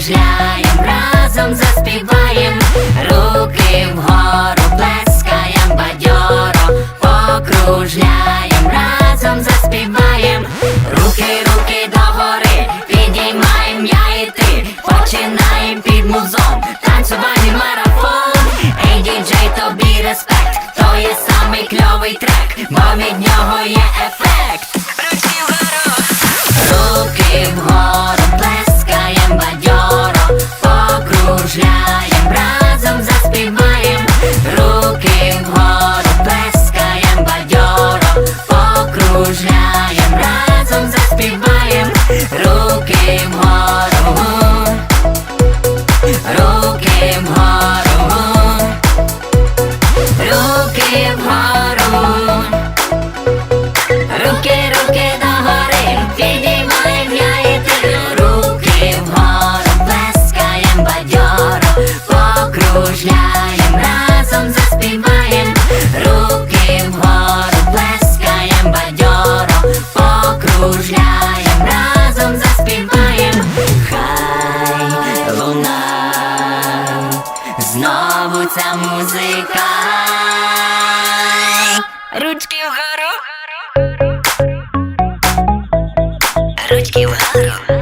Кружляєм, разом заспіваєм, руки вгору плескаєм бадьоро, покружляєм, разом заспіваєм, руки, руки до гори, підіймаєм я і ти, починаєм під музом, танцювальний марафон, Ей, діджей, тобі респект, то є самий кльовий трек, бо від нього є ефект. Руки вгору. Знову ця музика. ручки вгору, ручки вгору.